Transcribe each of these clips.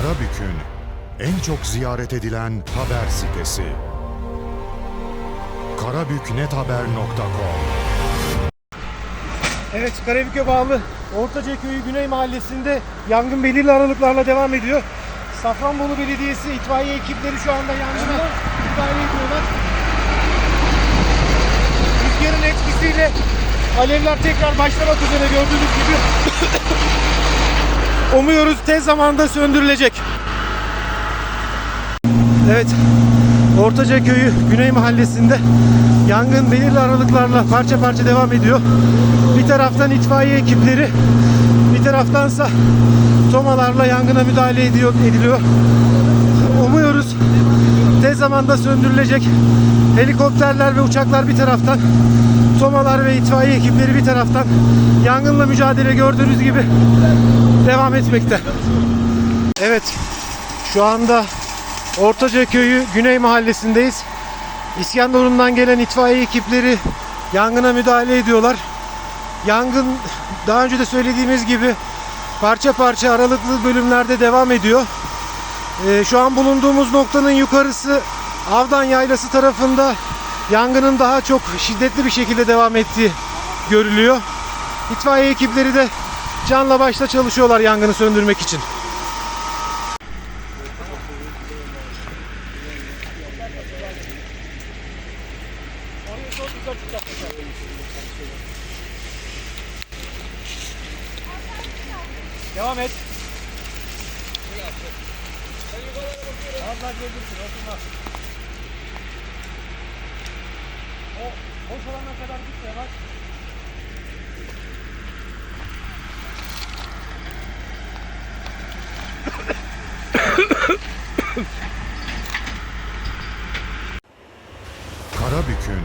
Karabük'ün en çok ziyaret edilen haber sitesi. karabüknethaber.com Evet, Karabük'e bağlı Ortaca Köyü Güney Mahallesi'nde yangın belirli aralıklarla devam ediyor. Safranbolu Belediyesi itfaiye ekipleri şu anda yangına müdahale ediyorlar. Rüzgarın etkisiyle alevler tekrar başlamak üzere gördüğünüz gibi. Umuyoruz tez zamanda söndürülecek. Evet, Ortaca Köyü Güney Mahallesi'nde yangın belirli aralıklarla parça parça devam ediyor. Bir taraftan itfaiye ekipleri, bir taraftansa tomalarla yangına müdahale ediyor, ediliyor. Umuyoruz tez zamanda söndürülecek. Helikopterler ve uçaklar bir taraftan, tomalar ve itfaiye ekipleri bir taraftan yangınla mücadele gördüğünüz gibi devam etmekte. Evet, şu anda Ortaca Köyü Güney Mahallesi'ndeyiz. İskenderun'dan gelen itfaiye ekipleri yangına müdahale ediyorlar. Yangın daha önce de söylediğimiz gibi parça parça aralıklı bölümlerde devam ediyor. Ee, şu an bulunduğumuz noktanın yukarısı Avdan Yaylası tarafında yangının daha çok şiddetli bir şekilde devam ettiği görülüyor. İtfaiye ekipleri de canla başla çalışıyorlar yangını söndürmek için. Devam et. Allah gelirsin, oturma. O boş olana kadar git yavaş. Karabük'ün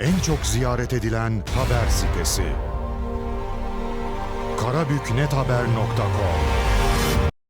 en çok ziyaret edilen haber sitesi. karabüknethaber.com